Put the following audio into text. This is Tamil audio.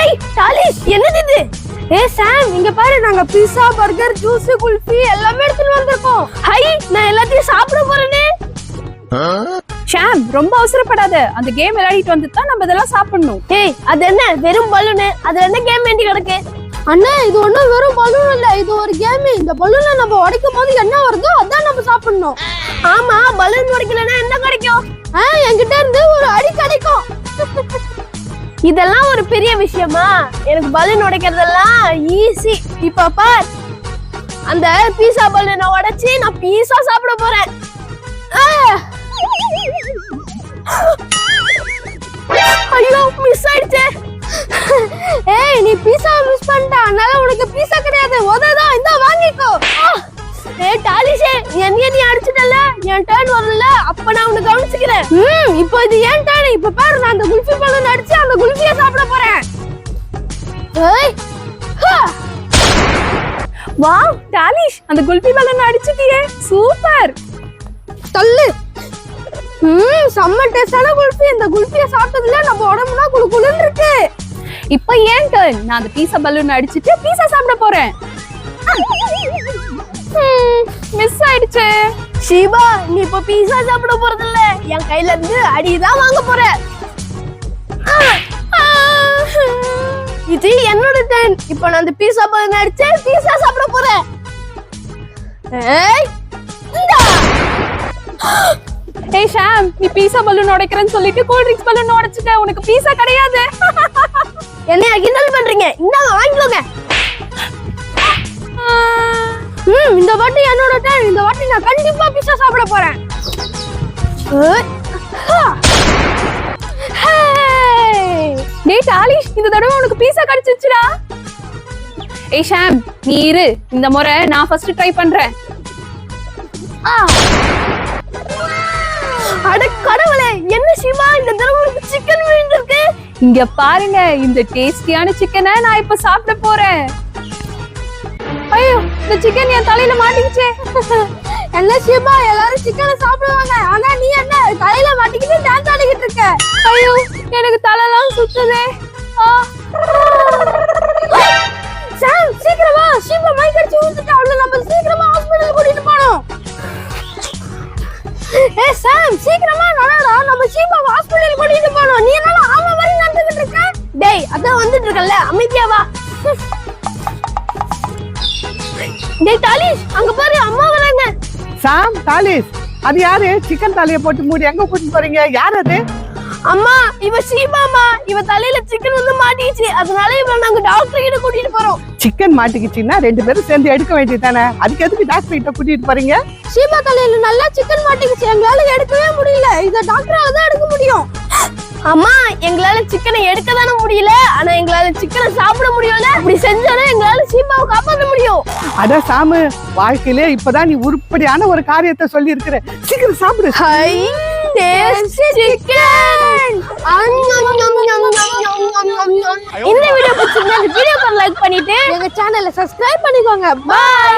ஏய் டாலிஷ் என்னது இது? ஏய் சாம் இங்க பாரு நாங்க பீஸா பர்கர் ஜூஸ் குல்ஃபி எல்லாமே எடுத்துட்டு வந்திருக்கோம். ஹை நான் எல்லாத்தையும் சாப்பிட போறேனே. ஷாம் ரொம்ப அவசரப்படாத. அந்த கேம் விளையாடிட்டு வந்து தான் நம்ம இதெல்லாம் சாப்பிடணும். ஏய் அது என்ன? வெறும் பலூனு அதுல என்ன கேம் வேண்டி கிடக்கு? அண்ணா இது ஒண்ணும் வெறும் பலூன் இல்ல. இது ஒரு கேம் இந்த பலூனை நம்ம உடைக்கும் போது என்ன வருதோ அதான் நம்ம சாப்பிடணும் ஆமா பலூன் உடைக்கலன்னா என்ன கிடைக்கும்? என்கிட்ட இருந்து ஒரு அடி கிடைக்கும். இதெல்லாம் ஒரு பெரிய விஷயமா? எனக்கு பலூன் உடைக்கிறதெல்லாம் ஈஸி இப்ப பார். அந்த பீஸா பலூனை உடைச்சு நான் பீஸா சாப்பிட போறேன். ஐயோ மிஸ் ஆயிடுச்சே. ஏய் நீ பீஸா மிஸ் பண்ணிட்ட. அதனால உனக்கு பீஸா கிடையாது. உததான் இந்த வாங்கிக்கோ. என்னைய நீ அடிச்சிட்டல என் டர்ன் வரல. அப்ப நான் உன்னை கவனிச்சுக்கிறேன். ம் இப்போ இது ஏன் டர்ன் இப்ப பாரு நான் அந்த குல்ஃபி பழம் அடிச்சு அந்த குல்ஃபியை சாப்பிட போறேன். ஏய் வா வாவ் டாலிஷ் அந்த குல்பி பழம் அடிச்சிட்டியே. சூப்பர். தள்ளு. ம் செம்ம டேஸ்டான குல்ஃபி. இந்த குல்ஃபியை சாப்பிட்டதுல நம்ம உடம்புலாம் குளு குளுன்னு இருக்கு. இப்போ ஏன் டர்ன் நான் அந்த பீஸா பலூன் அடிச்சிட்டு பீஸா சாப்பிட போறேன். மிஸ் ஆயிடுச்சு. ஷீபா நீ இப்ப பீஸா சாப்பிட போறது இல்ல என் கையில இருந்து அடிதான் வாங்க போற. இது என்னோட டர்ன் இப்போ நான் அந்த பீஸா பலன் அடிச்சு பீஸா சாப்பிட போறேன். ஏய் ஷாம் நீ பீஸா பலூன் உடைக்கிறேன்னு சொல்லிட்டு கூல் ட்ரிங்க்ஸ் பலூன் உடைச்சிட்ட. உனக்கு பீஸா கிடையாது. என்னைய கிண்டல் பண்றீங்க? இந்தாங்க வாங்கிக்கோங்க. ம் இந்த வாட்டி என்னோட டேன் இந்த வாட்டி நான் கண்டிப்பா பிஸ்ஸா சாப்பிட போறேன். டேய் டாலிஷ் இந்த தடவை உனக்கு பீஸா கிடைச்சிச்சுடா ஏய் ஷாம் நீ இரு. இந்த முறை நான் ஃபர்ஸ்ட் ட்ரை பண்றேன். அட கடவுளே என்ன சிவா இந்த தடவை உனக்கு சிக்கன் விழுந்திருக்கு இங்க பாருங்க இந்த டேஸ்டியான சிக்கனை நான் இப்ப சாப்பிட போறேன். ஐயோ. இந்த சிக்கன் என் தலையில மாட்டிக்கிச்சே. என்ன சிவா எல்லாரும் சிக்கனை சாப்பிடுவாங்க. ஆனா நீ என்ன தலையில மாட்டிக்கிட்டு டான்ஸ் ஆடிக்கிட்டு இருக்க? ஐயோ எனக்கு தலைலாம் சுத்துதே. ஆ, சாம் சீக்கிரமா சிவா மைக் அடிச்சு ஊத்துட்டு அவளை நம்ம சீக்கிரமா ஹாஸ்பிடல் கூட்டிட்டு போறோம் ஏ சாம் சீக்கிரமா நடடா நம்ம சீபா ஹாஸ்பிடல் கூட்டிட்டு போறோம் நீ என்ன ஆமா மாதிரி நடந்துகிட்டு இருக்க? டேய் அதான் வந்துட்டு இருக்கல அமைதியா வா. டேய் டாலிஷ் அங்க பாரு அம்மா வராங்க. சாம் தாலிஸ் அது யாரு? சிக்கன் தலையை போட்டு மூடி எங்க கூட்டிட்டு போறீங்க? யார் அது? அம்மா இவ சீபாமா இவ தலையில சிக்கன் வந்து மாட்டிக்கிச்சு. அதனால இவ நாங்க டாக்டர் கிட்ட கூட்டிட்டு போறோம். சிக்கன் மாட்டிக்கிச்சுன்னா ரெண்டு பேரும் சேர்ந்து எடுக்க வேண்டியது தானே அதுக்கு எதுக்கு டாக்டர் கிட்ட கூட்டிட்டு போறீங்க? சீபா தலையில நல்லா சிக்கன் மாட்டிக்கிச்சு. எங்களால எடுக்கவே முடியல. இத டாக்டரால தான் எடுக்க முடியும். அம்மா எங்களால சிக்கனை எடுக்க தானே முடியல ஆனா எங்களால சிக்கனை சாப்பிட முடியல அப்படி செஞ்சாலும் எங்களால சீபாவை காப்பாற்ற முடியும் அட சாமு வாழ்க்கையிலே இப்பதான் நீ உருப்படியான ஒரு காரியத்தை சொல்லி இருக்கிற சீக்கிரம் சாப்பிடு ஹை இந்த வீடியோ பிடிச்சிருந்தா இந்த வீடியோக்கு லைக் பண்ணிட்டு எங்க சேனலை சப்ஸ்கிரைப் பண்ணிக்கோங்க பாய்